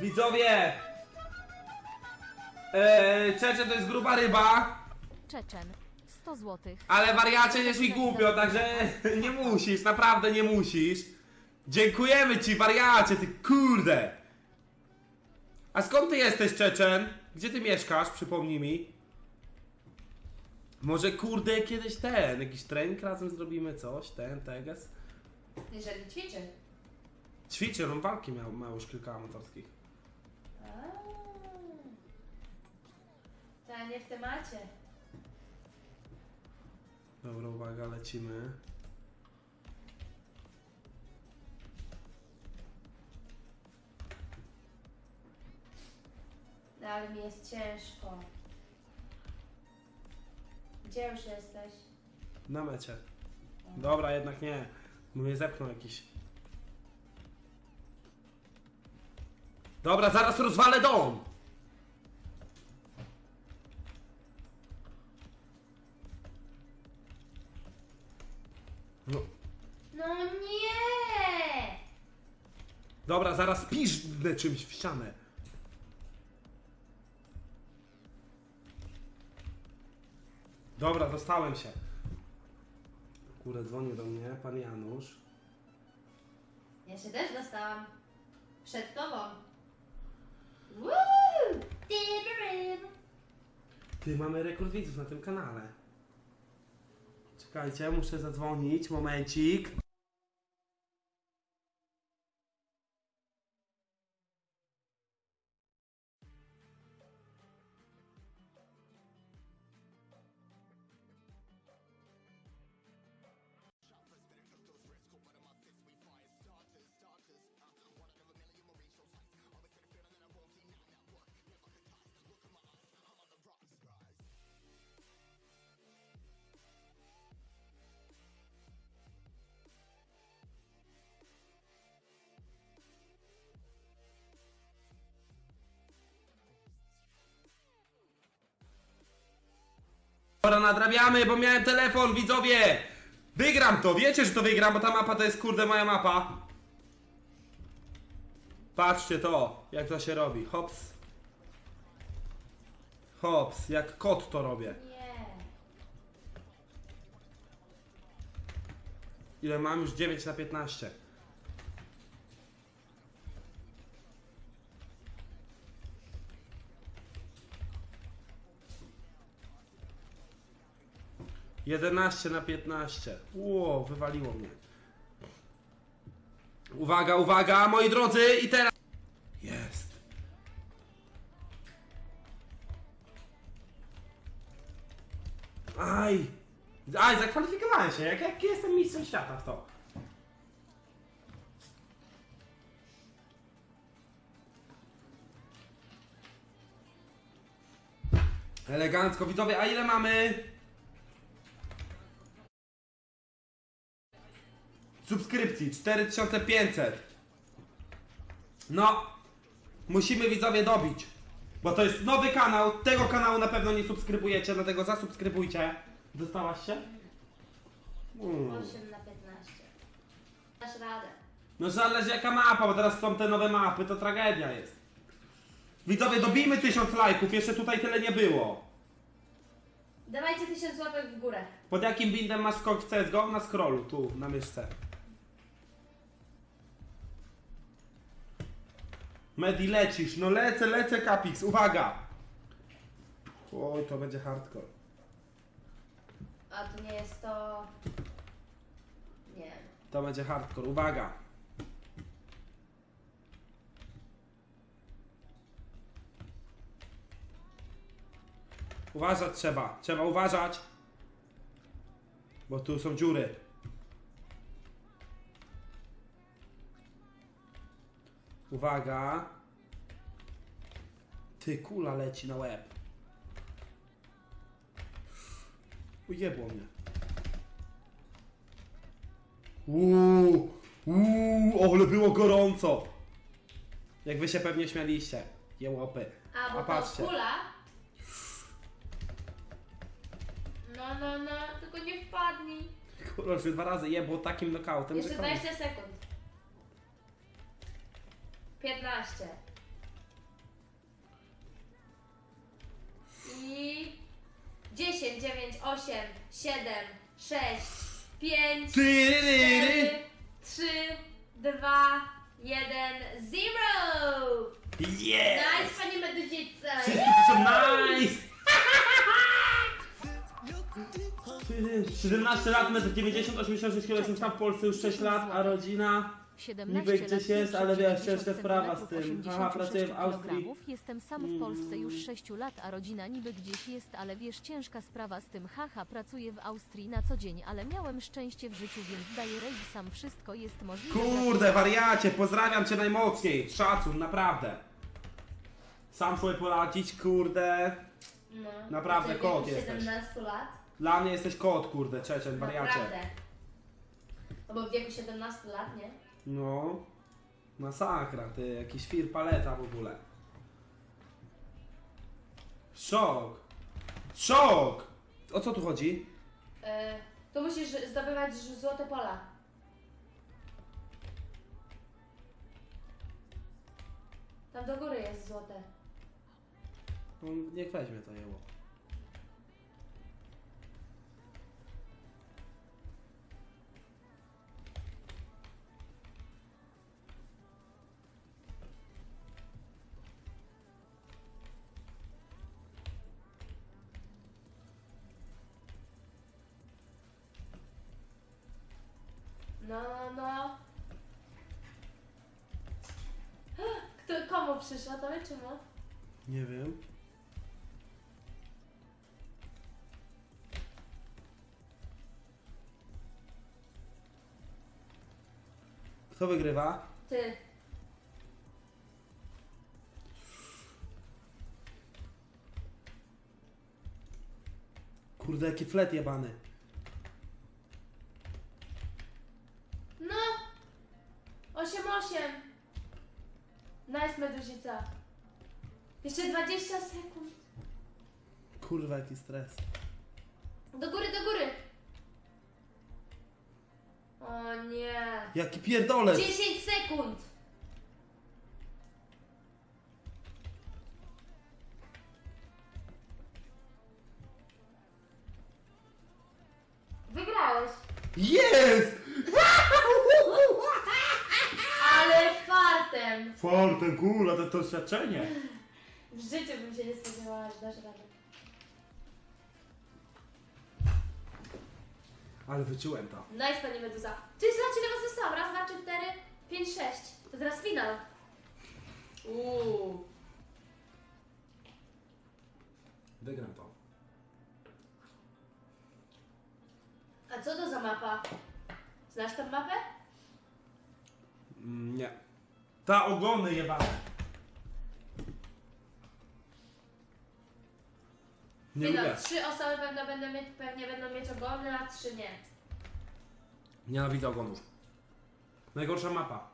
Widzowie! Eee, Czecze to jest gruba ryba, Czeczen. 100 zł. ale wariacie jest mi głupio, także nie musisz, naprawdę nie musisz. Dziękujemy ci, wariacie, ty kurde! A skąd ty jesteś, Czeczen? Gdzie ty mieszkasz? Przypomnij mi. Może kurde kiedyś ten, jakiś trening razem zrobimy, coś, ten, teges. Jeżeli ćwiczy. Ćwiczy, on walki miał, miał już kilka amatorskich. To nie w temacie. Dobra, uwaga, lecimy. No ale mi jest ciężko. Gdzie już jesteś? Na mecie. Dobra, jednak nie. Mnie zepchnął jakiś. Dobra, zaraz rozwalę dom! No, No nie! dobra, zaraz piszdę czymś w ścianę. Dobra, dostałem się. Kurde, dzwoni do mnie pan Janusz. Ja się też dostałam. Przed tobą. Ty, mamy rekord widzów na tym kanale. Czekajcie, muszę zadzwonić, momencik. Dobra, nadrabiamy, bo miałem telefon, widzowie! Wygram to, wiecie, że to wygram, bo ta mapa to jest kurde moja mapa. Patrzcie to, jak to się robi. Hops. Hops, jak kot to robię. Nie. Ile mam? Już 9 na 15. Jedenaście na 15. Ło, wywaliło mnie. Uwaga, uwaga, moi drodzy, i teraz. Jest. Aj! Aj, zakwalifikowałem się. Jak, jak jestem mistrzem świata w to. Elegancko, widzowie, a ile mamy? Subskrypcji 4500. No, musimy widzowie dobić. Bo to jest nowy kanał. Tego kanału na pewno nie subskrybujecie, dlatego zasubskrybujcie. Dostałaś się? Mm. 8 na 15. Dasz radę. No zależy jaka mapa, bo teraz są te nowe mapy, to tragedia jest. Widzowie, dobijmy tysiąc lajków, jeszcze tutaj tyle nie było. Dawajcie 1000 łapek w górę. Pod jakim bindem masz skok w CSGO? Na scrollu, tu, na myszce. Medi, lecisz. No lecę, lecę, Capix, uwaga! Oj, to będzie hardcore. A to nie jest to... Nie. To będzie hardcore, uwaga! Uważać trzeba, trzeba uważać. Bo tu są dziury. Uwaga. Ty, kula leci na łeb. Ujebło mnie. Uuu, uuu, ale było gorąco. Jak wy się pewnie śmialiście. Jełopy. A, bo A to patrzcie. kula... No, no, no, tylko nie wpadnij. Kurwa, już dwa razy jebło takim knockoutem, Jeszcze że koniec. 20 sekund. 15. I 10, 9, 8, 7, 6, 5, 4, 3, 2, 1, 0! Yes! Nice, panie medycice! Wszyscy są nice! 17 lat, metr 90, 86 kg, jestem sam w Polsce już 6 lat, a rodzina... 17 Niby gdzieś jest, ale wiesz, 90 ciężka sprawa z tym. Haha, 86 pracuję w Austrii. Jestem sam w Polsce już 6 lat, a rodzina niby gdzieś jest, ale wiesz, ciężka sprawa z tym. Haha, pracuję w Austrii na co dzień, ale miałem szczęście w życiu, więc daję raid sam. Wszystko jest możliwe. Kurde, wariacie, pozdrawiam cię najmocniej. Szacun, naprawdę. Sam sobie poradzić, kurde. No, Naprawdę kot jesteś. 17 lat. Dla mnie jesteś kot, kurde, Czeczen, wariacie. Naprawdę. No bo w wieku 17 lat, nie? No. Masakra, ty, jakiś fir paleta w ogóle. Szok. Szok! O co tu chodzi? E, to musisz zdobywać złote pola. Tam do góry jest złote. No, niech weźmie to jeło. No, no, no. Kto, komu przyszło? To czy mu? Nie wiem. Kto wygrywa? Ty. Kurde, jaki flet jebany. No! 8-8. Nice, meduzica. Jeszcze 20 sekund. Kurwa, jaki stres. Do góry, do góry. O nie. Jaki pierdolec! 10 sekund. Wygrałeś. Jest! Ale fartem. Forte, kula, to doświadczenie. W życiu bym się nie spodziewała, że dasz radę. Ale wyczułem to. Nice, pani Meduza. Ty, znaczy, ile was zostało? Raz, dwa, trzy, cztery, pięć, sześć. To teraz finał. Uuu. Wygram to. A co to za mapa? Znasz tę mapę? Mm, nie. Ta ogony jebane. Nie lubię. Trzy osoby pewno będą mieć, pewnie będą mieć ogony, a trzy nie. Nienawidzę ogonów. Najgorsza mapa.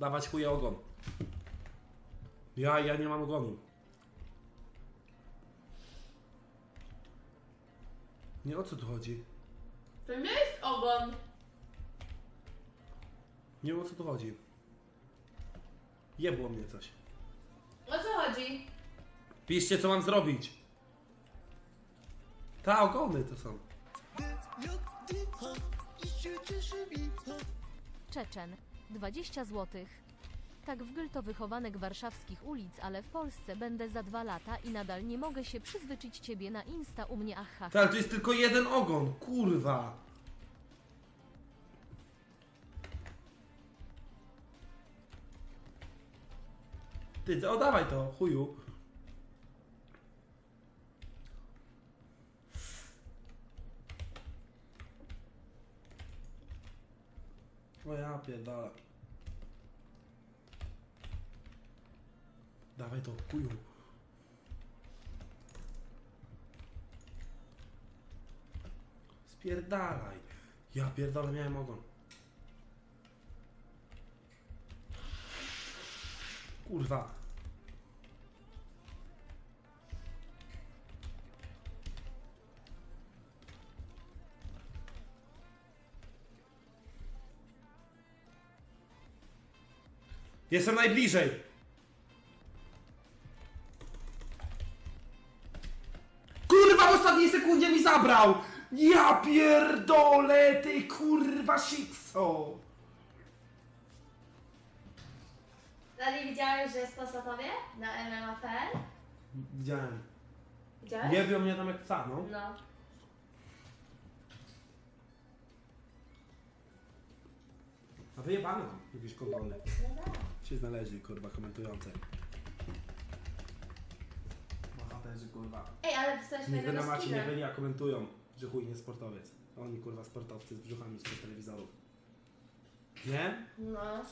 Dawać chuje ogon. Ja, ja nie mam ogonu. Nie o co tu chodzi? To nie jest ogon. Nie wiem o co tu chodzi. Jebło mnie coś. O co chodzi? Piszcie co mam zrobić. Ta ogony to są. Czeczen, 20 złotych. Tak w Gylto wychowanek warszawskich ulic, ale w Polsce będę za dwa lata i nadal nie mogę się przyzwyczaić ciebie na Insta u mnie aha. Tak, ale to jest tylko jeden ogon, kurwa. Ty, o dawaj to, chuju. O ja pierdolę. Dawaj to, chuju. Spierdalaj. Ja pierdolę, miałem ogon. Kurwa. Jestem najbliżej. Kurwa, w ostatniej sekundzie mi zabrał! Ja pierdolę, ty kurwa sikso! Dalej widziałeś, że jest posatowie na MMA.pl? Widziałem. Widziałeś? Jebią mnie tam jak psa, no. No. A wyjebane mam jakieś kontrole. No tak. Się znaleźli, kurwa, komentujące. Bohaterzy, kurwa. Ej, ale wstałeś Nigdy na fajnego macie nie skina. byli, a komentują, że chuj nie sportowiec. Oni, kurwa, sportowcy z brzuchami z telewizorów. Nie? No.